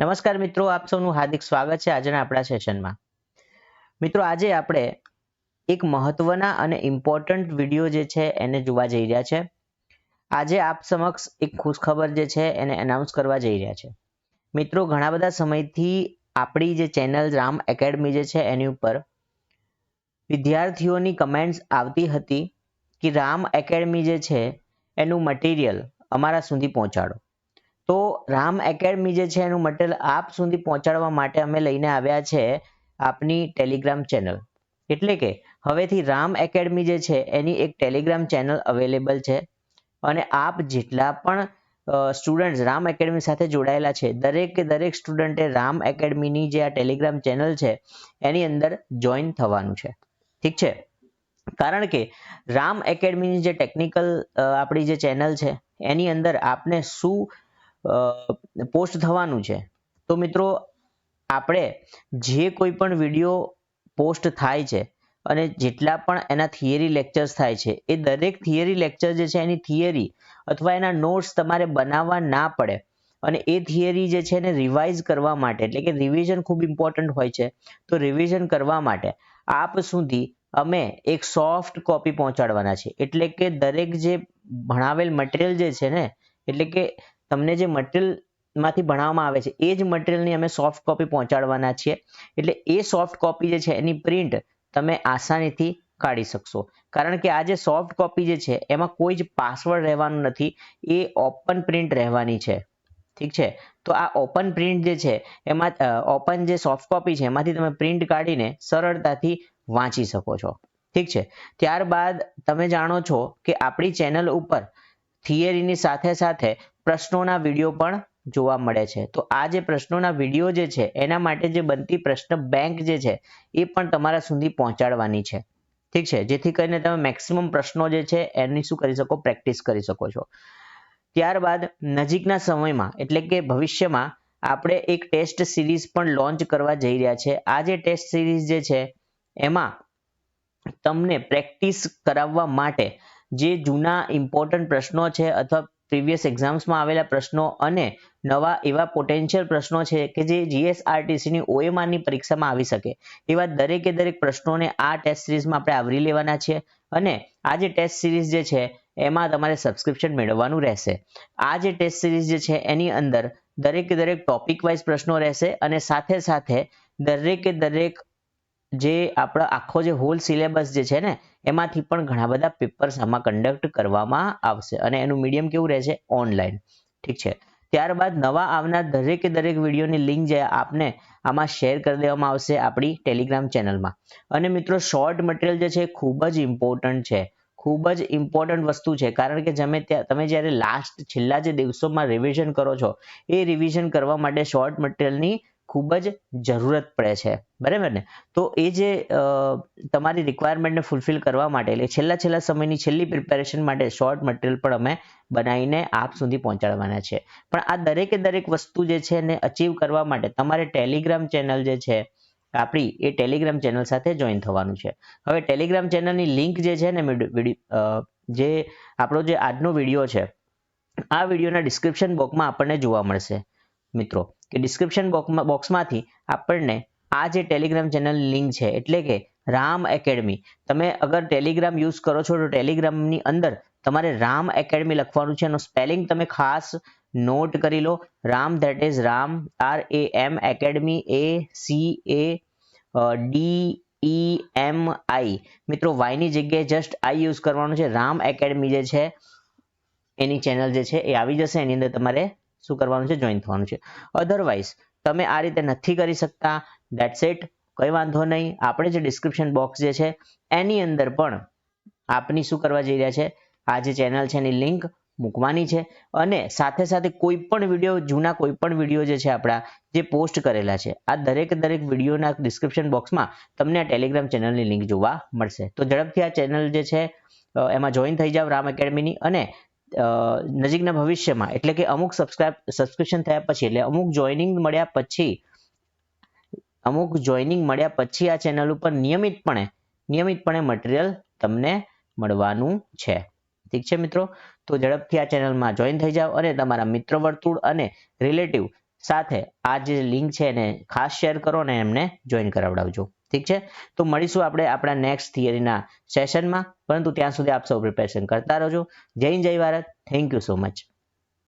નમસ્કાર મિત્રો, આપ સૌનું હાર્દિક સ્વાગત છે આજના આપણા સેશનમાં. મિત્રો, આજે આપણે એક મહત્વના અને ઇમ્પોર્ટન્ટ વીડિયો જે છે એને જોવા જઈ રહ્યા છે. આજે આપ સમક્ષ એક ખુશખબર જે છે એને એનાઉન્સ કરવા જઈ રહ્યા છે. મિત્રો, ઘણા બધા સમયથી આપણી જે ચેનલ રામ એકેડમી જે છે એની ઉપર વિદ્યાર્થીઓની કમેન્ટ્સ આવતી હતી કે રામ એકેડમી જે છે એનું મટીરિયલ અમારા સુધી પહોંચાડો. તો રામ એકેડમી જે છે એનું મટીરિયલ આપ સુધી પહોંચાડવા માટે અમે લઈને આવ્યા છે આપની ટેલિગ્રામ ચેનલ. એટલે કે હવેથી રામ એકેડમી જે છે એની એક ટેલિગ્રામ ચેનલ અવેલેબલ છે અને આપ જેટલા પણ સ્ટુડન્ટ્સ રામ એકેડમી સાથે જોડાયેલા છે, દરેક દરેક સ્ટુડન્ટે રામ એકેડમીની જે આ ટેલિગ્રામ ચેનલ છે એની અંદર જોઈન થવાનું છે. ઠીક છે? કારણ કે રામ એકેડમીની જે ટેકનિકલ આપણી જે ચેનલ છે એની અંદર આપને શું પોસ્ટ થવાનું છે. તો મિત્રો, આપણે જે કોઈ પણ વીડિયો પોસ્ટ થાય છે અને જેટલા પણ એના થિયરી લેક્ચર્સ થાય છે, એ દરેક થિયરી લેક્ચર જે છે એની થિયરી અથવા એના નોટ્સ તમારે બનાવવા ના પડે. અને એ થિયરી જે છે એને રિવાઇઝ કરવા માટે, એટલે કે રિવિઝન ખૂબ ઇમ્પોર્ટન્ટ હોય છે, તો રિવિઝન કરવા માટે આપ સુધી અમે એક સોફ્ટ કોપી પહોંચાડવાના છે. એટલે કે દરેક જે ભણાવેલ મટીરિયલ જે છે ને, એટલે કે તમને જે મટીરિયલમાંથી ભણાવવામાં આવે છે, એ જ મટીરિયલની અમે સોફ્ટ કોપી પહોંચાડવાના છીએ. એટલે એ સોફ્ટ કોપી જે છે, એની પ્રિન્ટ તમે આસાનીથી કાઢી શકશો. કારણ કે આ જે સોફ્ટ કોપી જે છે, એમાં કોઈ જ પાસવર્ડ રહેવાનો નથી, એ ઓપન પ્રિન્ટ રહેવાની છે. ઠીક છે? તો આ ઓપન પ્રિન્ટ જે છે, એમાં ઓપન જે સોફ્ટ કોપી છે, એમાંથી તમે પ્રિન્ટ કાઢીને સરળતાથી વાંચી શકો છો. ઠીક છે? ત્યારબાદ તમે જાણો છો કે આપણી ચેનલ ઉપર થિયરીની સાથે સાથે પ્રશ્નોના વીડિયો પણ જોવા મળે છે. તો આ જે પ્રશ્નોના વીડિયો જે છે, એના માટે જે બનતી પ્રશ્ન બેંક જે છે, એ પણ તમારા સુધી પહોંચાડવાની છે. ઠીક છે? જેથી કરીને તમે મેક્સિમમ પ્રશ્નો જે છે, એની શું કરી શકો? પ્રેક્ટિસ કરી શકો છો. ત્યારબાદ નજીકના સમયમાં, એટલે કે ભવિષ્યમાં, આપણે એક ટેસ્ટ સિરીઝ પણ લોન્ચ કરવા જઈ રહ્યા છે. આ જે ટેસ્ટ સિરીઝ જે છે, એમાં તમને પ્રેક્ટિસ કરાવવા માટે જે જૂના ઇમ્પોર્ટન્ટ પ્રશ્નો છે અથવા પ્રીવિયસ એક્ઝામ્સમાં આવેલા પ્રશ્નો અને નવા એવા પોટેન્શિયલ પ્રશ્નો છે કે જે જીએસઆરટીસીની ઓએમઆરની પરીક્ષામાં આવી શકે. એવા દરેકે દરેક પ્રશ્નોને આ ટેસ્ટ સિરીઝમાં આપણે આવરી લેવાના છે અને આ જે ટેસ્ટ સિરીઝ જે છે એમાં તમારે સબસ્ક્રિપ્શન મેળવવાનું રહેશે. આ જે ટેસ્ટ સિરીઝ જે છે એની અંદર દરેકે દરેક ટોપિક વાઇઝ પ્રશ્નો રહેશે અને સાથે સાથે દરેકે દરેક જે આપણો આખો જે હોલ સિલેબસ જે છે ને, એમાંથી પણ ઘણા બધા પેપર્સ આમાં કન્ડક્ટ કરવામાં આવશે અને એનું મીડિયમ કેવું રહેશે? ઓનલાઈન ઠીક છે. ત્યારબાદ નવા આવનાર દરેકે દરેક વિડીયોની લિંક જે આપને આમાં શેર કરી દેવામાં આવશે આપણી ટેલિગ્રામ ચેનલમાં અને મિત્રો શોર્ટ મટીરિયલ જે છે ખૂબ જ ઇમ્પોર્ટન્ટ છે. ખૂબ જ ઇમ્પોર્ટન્ટ વસ્તુ છે. કારણ કે તમે તમે જ્યારે લાસ્ટ છેલ્લા જે દિવસોમાં રિવિઝન કરો છો, એ રિવિઝન કરવા માટે શોર્ટ મટીરિયલની ખૂબ જ જરૂરત પડે છે. બરાબર ને? તો એ જે તમારી રિક્વાયરમેન્ટને ફૂલફિલ કરવા માટે, એટલે છેલ્લા છેલ્લા સમયની છેલ્લી પ્રિપેરેશન માટે શોર્ટ મટીરિયલ પણ અમે બનાવીને આપ સુધી પહોંચાડવાના છે. પણ આ દરેકે દરેક વસ્તુ જે છે એને અચીવ કરવા માટે તમારે ટેલિગ્રામ ચેનલ જે છે, આપણી, એ ટેલિગ્રામ ચેનલ સાથે જોઈન થવાનું છે. હવે ટેલિગ્રામ ચેનલની લિંક જે છે ને જે આપણો જે આજનો વીડિયો છે, આ વિડીયોના ડિસ્ક્રિપ્શન બોક્સમાં આપણને જોવા મળશે, મિત્રો. કે ડિસ્ક્રિપ્શન બોક્સમાં બોક્સમાંથી આપણને આ જે ટેલિગ્રામ ચેનલ લિંક છે, એટલે કે રામ એકેડમી તમે અગર ટેલિગ્રામ યુઝ કરો છો, તો ટેલિગ્રામની અંદર તમારે રામ એકેડમી લખવાનું છે. એનો સ્પેલિંગ તમે ખાસ નોટ કરી લો. Ram that is Ram R A M academy A C A D E M I મિત્રો વાયની જગ્યાએ જસ્ટ આઈ યુઝ કરવાનું છે. રામ એકેડમી જે છે, એની ચેનલ જે છે, એ આવી જશે. એની અંદર તમારે શું કરવાનું છે? જોઈન થવાનું છે. અધરવાઇઝ તમે આ રીતે નથી કરી શકતા. દેટ્સ ઇટ કંઈ વાંધો નહીં. આપણે જે ડિસ્ક્રિપ્શન બોક્સ જે છે, એની અંદર પણ આપની શું કરવા જઈ રહ્યા છે? આ જે ચેનલ છે, એની લિંક મૂકવાની છે. અને સાથે સાથે કોઈ પણ વીડિયો જૂના કોઈ પણ વીડિયો જે છે આપણા, જે પોસ્ટ કરેલા છે, આ દરેક દરેક વિડીયોના ડિસ્ક્રિપ્શન બોક્સમાં તમને આ ટેલિગ્રામ ચેનલની લિંક જોવા મળશે. તો ઝડપથી આ ચેનલ જે છે એમાં જોઈન થઈ જાવ રામ એકેડમીની અને નજીકના ભવિષ્યમાં. એટલે કે અમુક સબસ્ક્રાઇબ સબસ્ક્રિપ્શન થયા પછી, એટલે અમુક જોઈનિંગ મળ્યા પછી, અમુક જોઈનિંગ મળ્યા પછી આ ચેનલ ઉપર નિયમિતપણે નિયમિતપણે મટીરિયલ તમને મળવાનું છે. ઠીક છે મિત્રો? તો ઝડપથી આ ચેનલમાં જોઈન થઈ જાઓ અને તમારા મિત્ર વર્તુળ અને રિલેટિવ સાથે આ જે લિંક છે એને ખાસ શેર કરો અને એમને જોઈન કરાવડાવજો. ઠીક છે? તો મળીશું આપણે આપણા નેક્સ્ટ થિયરીના સેશનમાં પરંતુ ત્યાં સુધી આપ સૌ પ્રિપેરેશન કરતા રહેજો. જય જય Bharat. Thank you so much